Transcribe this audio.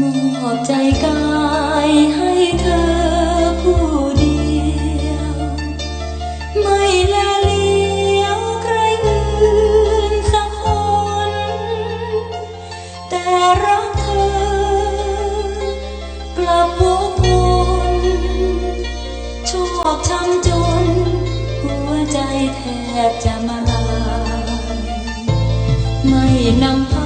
มอบใจกายให้เธอผู้เดียว ไม่แลเลี้ยวใครอื่นสักคน แต่รักเธอกลับวกวนชอบช้ำจน หัวใจแทบจะมาลายไม่นำพา